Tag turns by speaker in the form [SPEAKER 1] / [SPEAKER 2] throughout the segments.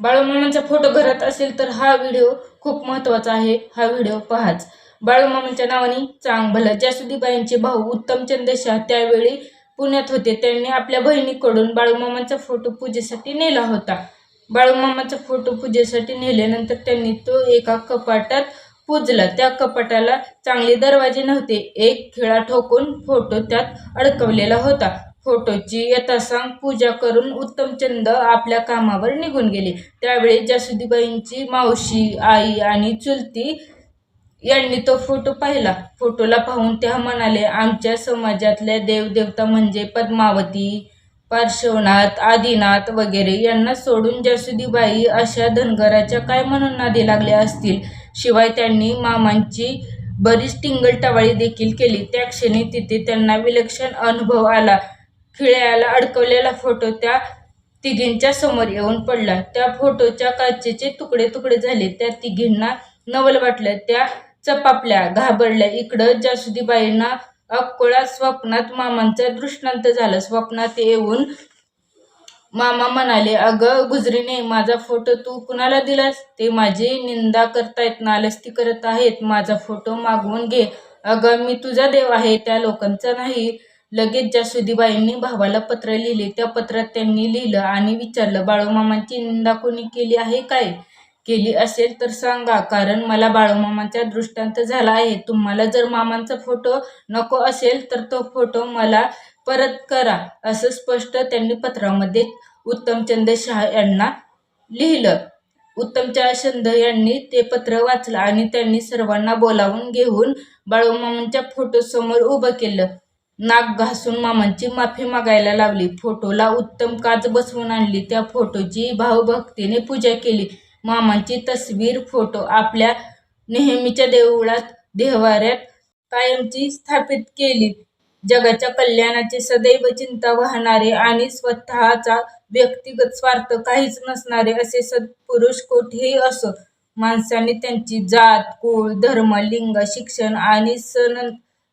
[SPEAKER 1] बाळूमामांचा photo घरात असेल तर हा व्हिडिओ खूप महत्त्वाचा आहे. हा व्हिडिओ पहाच. बाळूमामांच्या नावाने चांग भला जासुदीबाईंचे भाऊ उत्तमचंद शाह त्यावेळी पुण्यात होते. त्यांनी आपल्या बहिणीकडून बाळूमामांचा फोटो पूजेसाठी नेला होता. बाळूमामाचा फोटो पूजेसाठी नेल्यानंतर त्यांनी तो एका कपाटात पूजला. त्या कपाटाला चांगले दरवाजे नव्हते. एक खिळा ठोकून फोटो त्यात अडकवलेला होता. फोटोची यथासांग पूजा करून उत्तमचंद आपल्या कामावर निघून गेले. त्यावेळी जासुदीबाईंची मावशी आई आणि चुलती यांनी तो फोटो पाहिला. फोटोला पाहून त्या म्हणाले आमच्या समाजातल्या देवदेवता म्हणजे पद्मावती पार्श्वनाथ आदिनाथ वगैरे यांना सोडून जासुदीबाई अशा धनगराच्या काय म्हणून नादी लागल्या असतील? शिवाय त्यांनी मामांची बरीच टिंगलटावाळी देखील केली. त्या क्षणी तिथे त्यांना विलक्षण अनुभव आला. खिळ्याला अडकवलेला फोटो त्या तिघींच्या समोर येऊन पडला. त्या फोटोच्या काचेचे तुकडे तुकडे झाले. त्या तिघींना नवल वाटलं. त्या चपापल्या घाबरल्या. इकडं जासुदीबाईंना अक्कोळा स्वप्नात मामांचा दृष्टांत झाला. स्वप्नात येऊन मामा म्हणाले अगं गुजरीने माझा फोटो तू कुणाला दिलास? ते माझी निंदा करतायत नालस्ती करत आहेत. माझा फोटो मागवून घे. अगं मी तुझा देव आहे. त्या लोकांचा नाही. लगेच जासुदीबाईंनी भावाला पत्र लिहिले त्या पत्रात त्यांनी लिहिलं आणि विचारलं बाळूमामांची निंदा कोणी केली आहे काय? केली असेल तर सांगा कारण मला बाळूमामांचा दृष्टांत झाला आहे. तुम्हाला जर मामांचा फोटो नको असेल तर तो फोटो मला परत करा असं स्पष्ट त्यांनी पत्रामध्ये उत्तमचंद शाह यांना लिहिलं. उत्तमचंद यांनी ते पत्र वाचलं आणि त्यांनी सर्वांना बोलावून घेऊन बाळूमामांच्या फोटो समोर उभं केलं. नाक घासून मामांची माफी मागायला लावली. फोटोला उत्तम काच बसवून आणली. त्या फोटोची भावभक्तीने पूजा केली. मामांची तस्वीर फोटो आपल्या नेहमीच्या देवळात देवाऱ्यात कायमची स्थापित केली. जगाच्या कल्याणाची सदैव चिंता वाहणारे आणि स्वतःचा व्यक्तिगत स्वार्थ काहीच नसणारे असे सत्पुरुष कोठेही असो माणसाने त्यांची जात कुळ धर्म लिंग शिक्षण आणि सन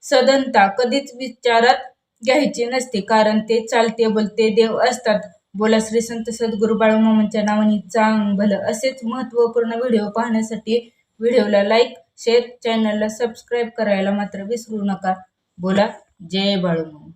[SPEAKER 1] सदनता कधीच विचारात घ्यायची नसते कारण ते चालते बोलते देव असतात. बोला श्री संत सद्गुरू बाळूमामांच्या नावाने चांग भलं असेच महत्त्वपूर्ण व्हिडिओ पाहण्यासाठी व्हिडिओला लाईक शेअर चॅनलला सबस्क्राईब करायला मात्र विसरू नका. बोला जय बाळूमामा